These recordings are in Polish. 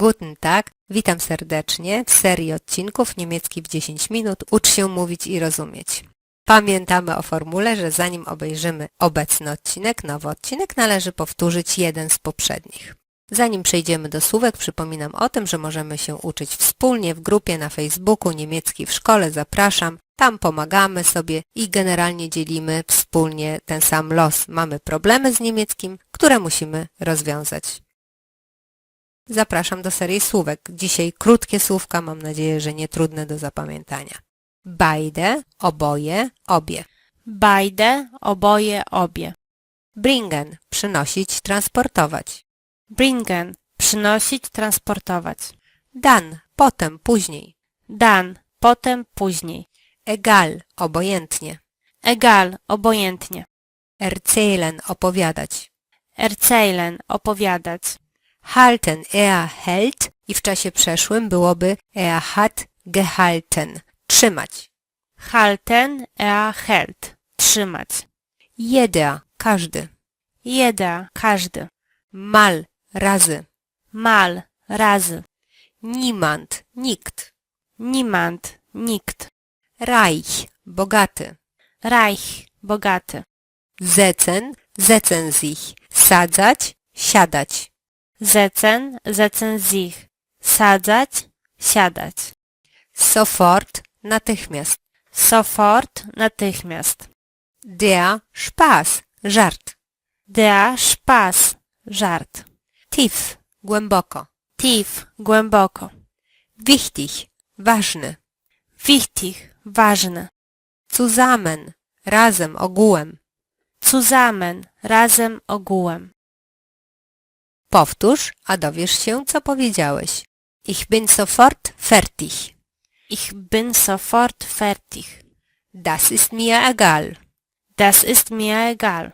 Guten Tag, witam serdecznie w serii odcinków Niemiecki w 10 minut Ucz się mówić i rozumieć. Pamiętamy o formule, że zanim obejrzymy obecny odcinek, nowy odcinek, należy powtórzyć jeden z poprzednich. Zanim przejdziemy do słówek, przypominam o tym, że możemy się uczyć wspólnie w grupie na Facebooku Niemiecki w szkole. Zapraszam. Tam pomagamy sobie i generalnie dzielimy wspólnie ten sam los. Mamy problemy z niemieckim, które musimy rozwiązać. Zapraszam do serii słówek. Dzisiaj krótkie słówka, mam nadzieję, że nie trudne do zapamiętania. Beide, oboje, obie. Beide, oboje, obie. Bringen, przynosić, transportować. Bringen, przynosić, transportować. Dan, potem, później. Dan, potem, później. Egal, obojętnie. Egal, obojętnie. Erzählen, opowiadać. Erzählen, opowiadać. Halten, er hält i w czasie przeszłym byłoby er hat gehalten, trzymać. Halten, er hält, trzymać. Jeder, każdy. Jeder, każdy. Mal, razy. Mal, razy. Niemand, nikt. Niemand, nikt. Reich, bogaty. Reich, bogaty. Setzen, setzen sich, sadzać, siadać. Setzen, setzen sich. Sadzać, siadać. Sofort, natychmiast. Sofort, natychmiast. Der Spaß, żart. Der Spaß, żart. Tief, głęboko. Tief, głęboko. Wichtig, ważny. Wichtig, ważny. Zusammen, razem, ogółem. Zusammen, razem, ogółem. Powtórz, a dowiesz się, co powiedziałeś. Ich bin sofort fertig. Ich bin sofort fertig. Das ist mir egal. Das ist mir egal.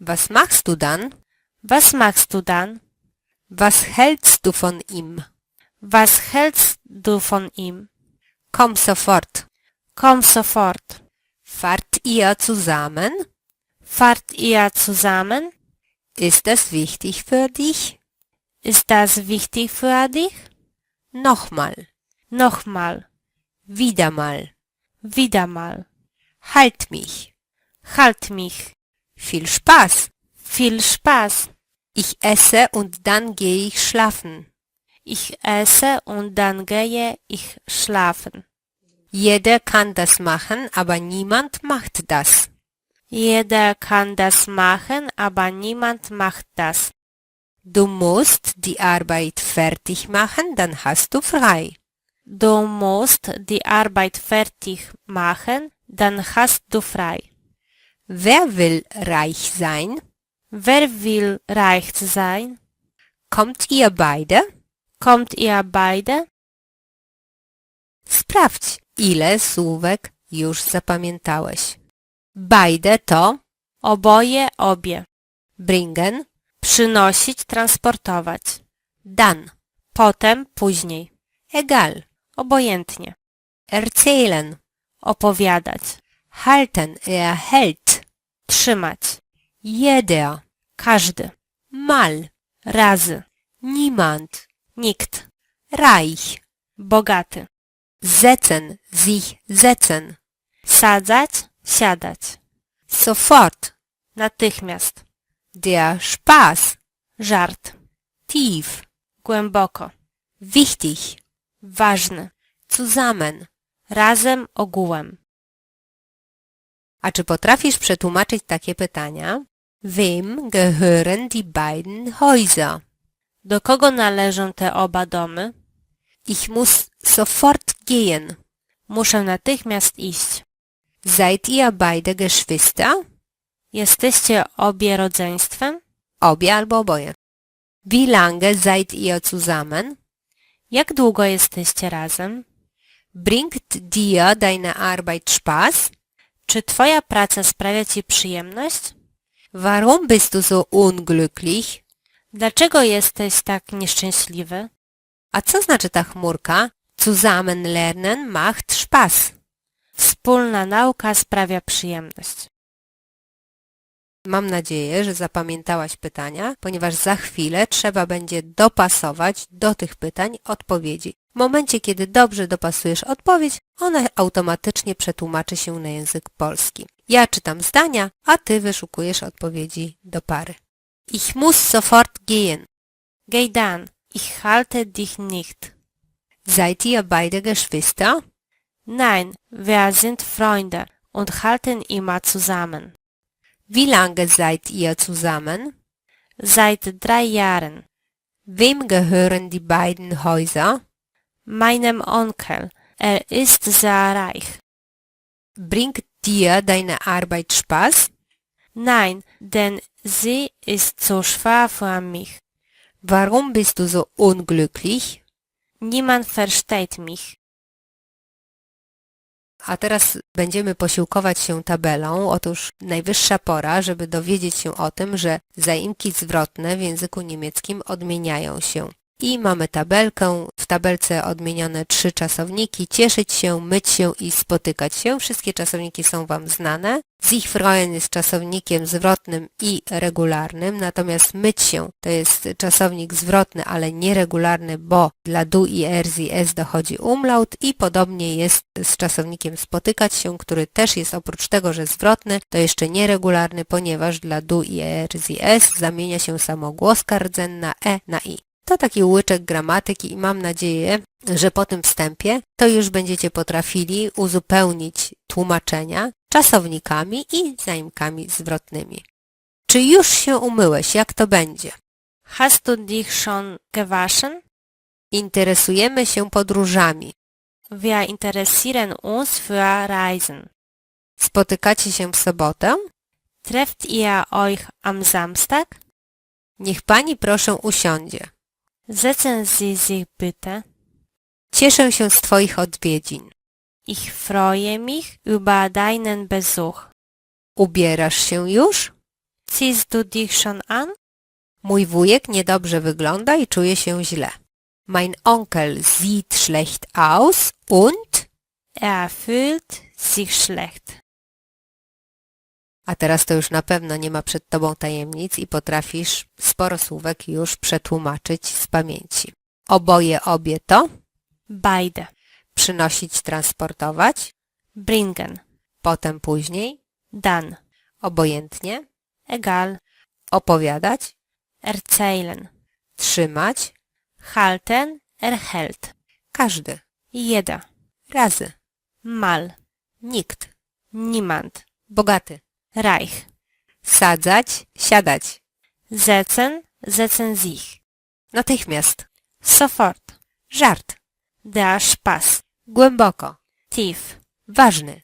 Was machst du dann? Was machst du dann? Was hältst du von ihm? Was hältst du von ihm? Komm sofort. Komm sofort. Fahrt ihr zusammen? Fahrt ihr zusammen? Ist das wichtig für dich? Ist das wichtig für dich? Nochmal. Nochmal. Wieder mal. Wieder mal. Halt mich. Halt mich. Viel Spaß. Viel Spaß. Ich esse und dann gehe ich schlafen. Ich esse und dann gehe ich schlafen. Jeder kann das machen, aber niemand macht das. Jeder kann das machen, aber niemand macht das. Du musst die Arbeit fertig machen, dann hast du frei. Du musst die Arbeit fertig machen, dann hast du frei. Wer will reich sein? Wer will reich sein? Kommt ihr beide? Kommt ihr beide? Sprawdź, ile słówek już zapamiętałeś. Beide to Oboje, obie. bringen, Przynosić, transportować. dann, Potem, później. egal, Obojętnie. erzählen, Opowiadać. halten, er hält, Trzymać. jeder, Każdy. mal, Razy. niemand, Nikt. reich, Bogaty. setzen, sich setzen, Sadzać, siadać. sofort, Natychmiast. der Spaß, Żart. tief, Głęboko. wichtig, Ważny. zusammen. Razem, ogółem. A czy potrafisz przetłumaczyć takie pytania? Wem gehören die beiden Häuser? Do kogo należą te oba domy? Ich muss sofort gehen. Muszę natychmiast iść. Seid ihr beide Geschwister? Jesteście obie rodzeństwem? Obie albo oboje. Wie lange seid ihr zusammen? Jak długo jesteście razem? Bringt dir deine Arbeit Spaß? Czy twoja praca sprawia ci przyjemność? Warum bist du so unglücklich? Dlaczego jesteś tak nieszczęśliwy? A co znaczy ta chmurka? Zusammen lernen macht Spaß. Wspólna nauka sprawia przyjemność. Mam nadzieję, że zapamiętałaś pytania, ponieważ za chwilę trzeba będzie dopasować do tych pytań odpowiedzi. W momencie, kiedy dobrze dopasujesz odpowiedź, ona automatycznie przetłumaczy się na język polski. Ja czytam zdania, a ty wyszukujesz odpowiedzi do pary. Ich muss sofort gehen. Geh dann, ich halte dich nicht. Seid ihr beide Geschwister? Nein, wir sind Freunde und halten immer zusammen. Wie lange seid ihr zusammen? Seit drei Jahren. Wem gehören die beiden Häuser? Meinem Onkel. Er ist sehr reich. Bringt dir deine Arbeit Spaß? Nein, denn sie ist zu schwer für mich. Warum bist du so unglücklich? Niemand versteht mich. A teraz będziemy posiłkować się tabelą. Otóż najwyższa pora, żeby dowiedzieć się o tym, że zaimki zwrotne w języku niemieckim odmieniają się. I mamy tabelkę, w tabelce odmienione trzy czasowniki, cieszyć się, myć się i spotykać się. Wszystkie czasowniki są Wam znane. Sich freuen jest czasownikiem zwrotnym i regularnym, natomiast myć się to jest czasownik zwrotny, ale nieregularny, bo dla du i er, sie, es dochodzi umlaut i podobnie jest z czasownikiem spotykać się, który też jest oprócz tego, że zwrotny, to jeszcze nieregularny, ponieważ dla du i er, sie, es zamienia się samo głoska rdzenna e na i. To taki łyczek gramatyki i mam nadzieję, że po tym wstępie to już będziecie potrafili uzupełnić tłumaczenia czasownikami i zaimkami zwrotnymi. Czy już się umyłeś? Jak to będzie? Hast du dich schon gewaschen? Interesujemy się podróżami. Wir interessieren uns für Reisen. Spotykacie się w sobotę? Trefft ihr euch am Samstag? Niech pani proszę usiądzie. Sie sich bitte. Cieszę się z twoich odwiedzin. Ich freue mich über deinen Besuch. Ubierasz się już? Ziehst du dich schon an? Mój wujek niedobrze wygląda i czuje się źle. Mein Onkel sieht schlecht aus und... Er fühlt sich schlecht. A teraz to już na pewno nie ma przed tobą tajemnic i potrafisz sporo słówek już przetłumaczyć z pamięci. Oboje, obie to Beide. przynosić, transportować, Bringen. potem później, Dann. obojętnie, Egal. opowiadać, Erzählen. trzymać, Halten. Erhält. każdy, Jeder. razy, Mal. nikt, Niemand. bogaty, Reich. sadzać, siadać, Setzen. Setzen sich. natychmiast, Sofort. żart, Der Spaß. głęboko, Tief. ważny,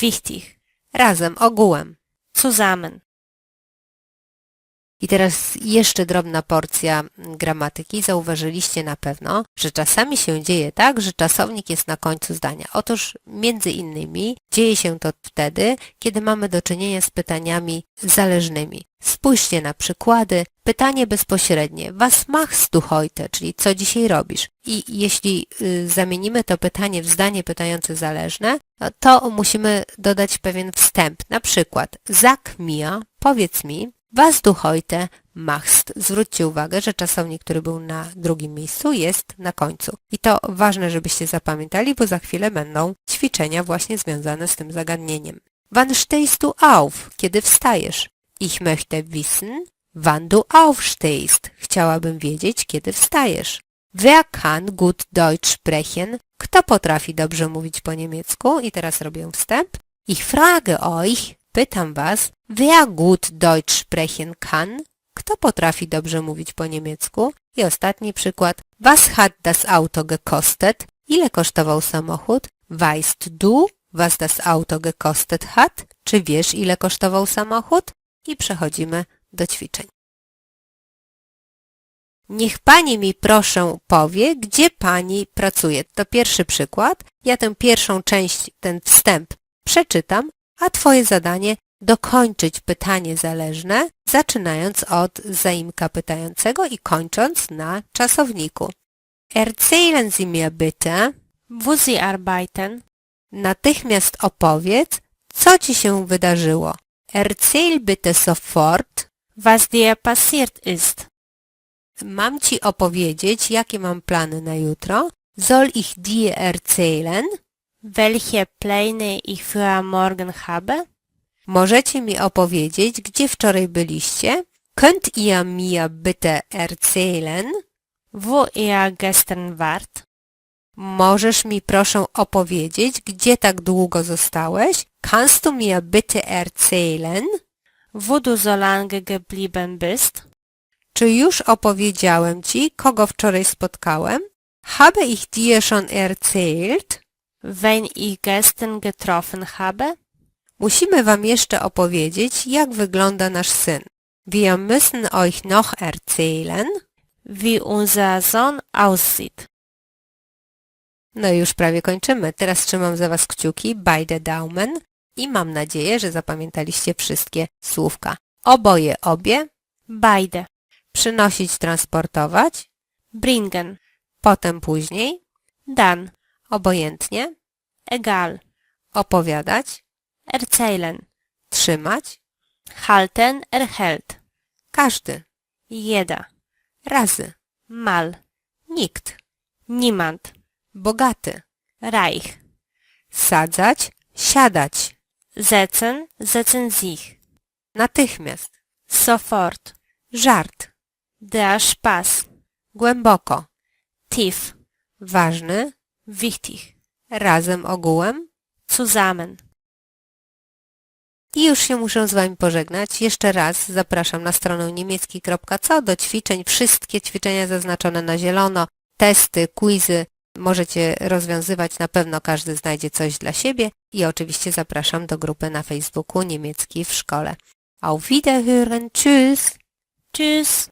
Wichtig. razem, ogółem. Zusammen. I teraz jeszcze drobna porcja gramatyki. Zauważyliście na pewno, że czasami się dzieje tak, że czasownik jest na końcu zdania. Otóż między innymi dzieje się to wtedy, kiedy mamy do czynienia z pytaniami zależnymi. Spójrzcie na przykłady. Pytanie bezpośrednie. Was machst du heute? Czyli co dzisiaj robisz? I jeśli y, zamienimy to pytanie w zdanie pytające zależne, no to musimy dodać pewien wstęp. Na przykład, sag mir, powiedz mi, Was du heute machst. Zwróćcie uwagę, że czasownik, który był na drugim miejscu, jest na końcu. I to ważne, żebyście zapamiętali, bo za chwilę będą ćwiczenia właśnie związane z tym zagadnieniem. Wann stehst du auf? Kiedy wstajesz? Ich möchte wissen, wann du aufstehst. Chciałabym wiedzieć, kiedy wstajesz. Wer kann gut Deutsch sprechen? Kto potrafi dobrze mówić po niemiecku? I teraz robię wstęp. Ich frage euch, Pytam Was, wer gut Deutsch sprechen kann? Kto potrafi dobrze mówić po niemiecku? I ostatni przykład. Was hat das Auto gekostet? Ile kosztował samochód? Weißt du, was das Auto gekostet hat? Czy wiesz, ile kosztował samochód? I przechodzimy do ćwiczeń. Niech Pani mi proszę powie, gdzie Pani pracuje. To pierwszy przykład. Ja tę pierwszą część, ten wstęp przeczytam, a Twoje zadanie dokończyć pytanie zależne, zaczynając od zaimka pytającego i kończąc na czasowniku. Erzählen Sie mir bitte, Wo Sie arbeiten? natychmiast opowiedz, co Ci się wydarzyło. Erzähl bitte sofort. was dir passiert ist. Mam ci opowiedzieć, jakie mam plany na jutro. Soll ich dir erzählen? Welche Pläne ich für morgen habe? Możecie mi opowiedzieć, gdzie wczoraj byliście? Könnt ihr mir bitte erzählen? Wo ihr gestern wart? Możesz mi proszę opowiedzieć, gdzie tak długo zostałeś? Kannst du mir bitte erzählen? Wo du so lange geblieben bist? Czy już opowiedziałem ci, kogo wczoraj spotkałem? Habe ich dir schon erzählt? Wen ich gestern getroffen habe? Musimy wam jeszcze opowiedzieć, jak wygląda nasz syn. Wir müssen euch noch erzählen. Wie unser Sohn aussieht. No już prawie kończymy. Teraz trzymam za was kciuki, beide Daumen i mam nadzieję, że zapamiętaliście wszystkie słówka. Oboje, obie, Beide. przynosić, transportować, Bringen. potem później, Dann. Obojętnie, Egal. opowiadać, Erzählen. trzymać, Halten. Erhält. każdy, Jeder. razy, Mal. nikt, Niemand. bogaty, Reich. sadzać, siadać, Setzen. Setzen sich. natychmiast, Sofort. żart, Der Spaß. głęboko, Tief. ważny, Wichtig. razem ogółem. Zusammen. I już się muszę z Wami pożegnać. Jeszcze raz zapraszam na stronę niemiecki.co do ćwiczeń. Wszystkie ćwiczenia zaznaczone na zielono, testy, quizy możecie rozwiązywać. Na pewno każdy znajdzie coś dla siebie. I oczywiście zapraszam do grupy na Facebooku Niemiecki w szkole. Auf Wiederhören. Tschüss. Tschüss.